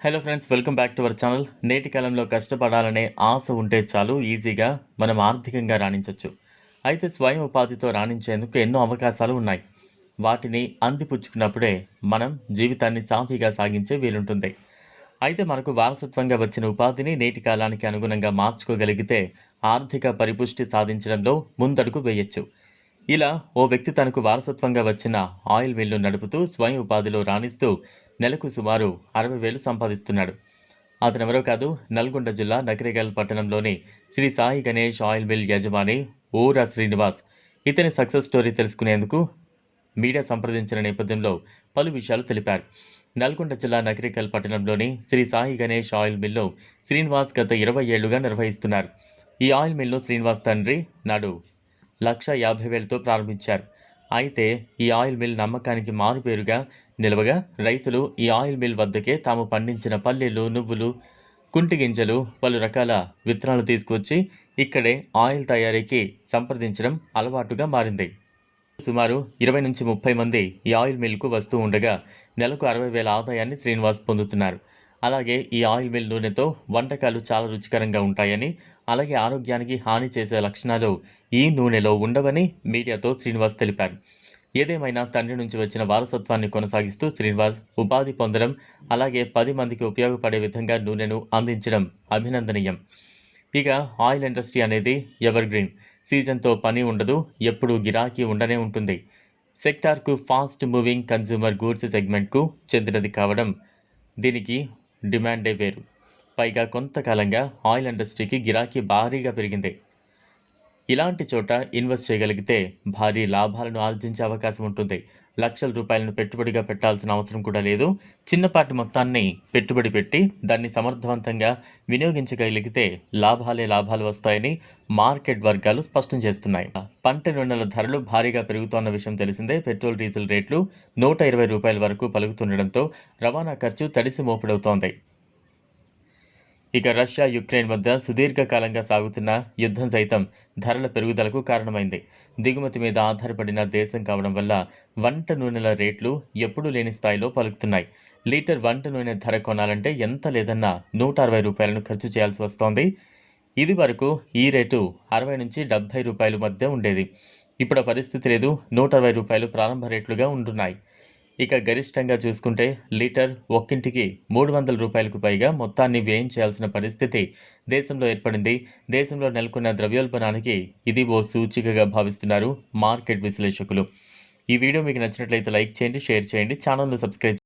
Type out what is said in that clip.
Hello friends welcome back to our channel నేటి కాలంలో కష్టపడాలనే ఆశ ఉంటే చాలు ఈజీగా మనం ఆర్థికంగా రాణించవచ్చు అయితే స్వయం ఉపాధితో రాణించేందుకు ఎన్నో అవకాశాలు ఉన్నాయి. వాటిని అందిపుచ్చుకున్నప్పుడే మనం జీవితాన్ని సాఫీగా సాగించే వీలుంటుంది. అయితే మనకు వారసత్వంగా వచ్చిన ఉపాధిని నేటి కాలానికి అనుగుణంగా మార్చుకోగలిగితే ఆర్థిక పరిపుష్టి సాధించడంలో ముందడుగు వేయచ్చు. ఇలా ఓ వ్యక్తి తనకు వారసత్వంగా వచ్చిన ఆయిల్ మిల్లు నడుపుతూ స్వయం ఉపాధిలో రాణిస్తూ నెలకు సుమారు అరవై వేలు సంపాదిస్తున్నాడు. అతను ఎవరో కాదు నల్గొండ జిల్లా నకరిగల్ పట్టణంలోని శ్రీ సాయి గణేష్ ఆయిల్ మిల్ యజమాని ఊరా శ్రీనివాస్. ఇతని సక్సెస్ స్టోరీ తెలుసుకునేందుకు మీడియా సంప్రదించిన నేపథ్యంలో పలు విషయాలు తెలిపారు. నల్గొండ జిల్లా నకరికల్ పట్టణంలోని శ్రీ సాయి గణేష్ ఆయిల్ మిల్లు శ్రీనివాస్ గత ఇరవై ఏళ్ళుగా నిర్వహిస్తున్నారు. ఈ ఆయిల్ మిల్లు శ్రీనివాస్ తండ్రి నాడు లక్ష యాభై వేలతో ప్రారంభించారు. అయితే ఈ ఆయిల్ మిల్ నమ్మకానికి మారుపేరుగా నిలవగా రైతులు ఈ ఆయిల్ మిల్ వద్దకే తాము పండించిన పల్లెలు నువ్వులు కుంటి గింజలు పలు రకాల విత్తనాలు తీసుకొచ్చి ఇక్కడే ఆయిల్ తయారీకి సంప్రదించడం అలవాటుగా మారింది. సుమారు ఇరవై నుంచి ముప్పై మంది ఈ ఆయిల్ మిల్కు వస్తూ ఉండగా నెలకు అరవై వేల ఆదాయాన్ని శ్రీనివాస్ పొందుతున్నారు. అలాగే ఈ ఆయిల్ మిల్ నూనెతో వంటకాలు చాలా రుచికరంగా ఉంటాయని అలాగే ఆరోగ్యానికి హాని చేసే లక్షణాలు ఈ నూనెలో ఉండవని మీడియాతో శ్రీనివాస్ తెలిపారు. ఏదేమైనా తండ్రి నుంచి వచ్చిన వారసత్వాన్ని కొనసాగిస్తూ శ్రీనివాస్ ఉపాధి పొందడం అలాగే పది మందికి ఉపయోగపడే విధంగా నూనెను అందించడం అభినందనీయం. ఇక ఆయిల్ ఇండస్ట్రీ అనేది ఎవర్ గ్రీన్. సీజన్తో పని ఉండదు ఎప్పుడూ గిరాకీ ఉండనే ఉంటుంది. సెక్టార్కు ఫాస్ట్ మూవింగ్ కన్జ్యూమర్ గూడ్స్ సెగ్మెంట్కు చెందినది కావడం దీనికి డిమాండే వేరు. పైగా కొంతకాలంగా ఆయిల్ ఇండస్ట్రీకి గిరాకీ భారీగా పెరిగింది. ఇలాంటి చోట ఇన్వెస్ట్ చేయగలిగితే భారీ లాభాలను ఆర్జించే అవకాశం ఉంటుంది. లక్షల రూపాయలను పెట్టుబడిగా పెట్టాల్సిన అవసరం కూడా లేదు. చిన్నపాటి మొత్తాన్ని పెట్టుబడి పెట్టి దాన్ని సమర్థవంతంగా వినియోగించగలిగితే లాభాలే లాభాలు వస్తాయని మార్కెట్ వర్గాలు స్పష్టం చేస్తున్నాయి. పంట నూనెల ధరలు భారీగా పెరుగుతోన్న విషయం తెలిసిందే. పెట్రోల్ డీజిల్ రేట్లు నూట ఇరవై రూపాయల వరకు పలుకుతుండడంతో రవాణా ఖర్చు తడిసి మోపుడవుతోంది. ఇక రష్యా యుక్రెయిన్ మధ్య సుదీర్ఘకాలంగా సాగుతున్న యుద్ధం సైతం ధరల పెరుగుదలకు కారణమైంది. దిగుమతి మీద ఆధారపడిన దేశం కావడం వల్ల వంట నూనెల రేట్లు ఎప్పుడూ లేని స్థాయిలో పలుకుతున్నాయి. లీటర్ వంట నూనె ధర కొనాలంటే ఎంత లేదన్నా నూట అరవై రూపాయలను ఖర్చు చేయాల్సి వస్తోంది. ఇది వరకు ఈ రేటు అరవై నుంచి డెబ్భై రూపాయల మధ్య ఉండేది. ఇప్పుడు పరిస్థితి లేదు. నూట అరవై రూపాయలు ప్రారంభ రేట్లుగా ఉంటున్నాయి. ఇక గరిష్టంగా చూసుకుంటే లీటర్ ఒక్కింటికి మూడు వందల రూపాయలకు పైగా మొత్తాన్ని వ్యయం చేయాల్సిన పరిస్థితి దేశంలో ఏర్పడింది. దేశంలో నెలకొన్న ద్రవ్యోల్బణానికి ఇది ఓ సూచికగా భావిస్తున్నారు మార్కెట్ విశ్లేషకులు. ఈ వీడియో మీకు నచ్చినట్లయితే లైక్ చేయండి షేర్ చేయండి ఛానల్ను సబ్స్క్రైబ్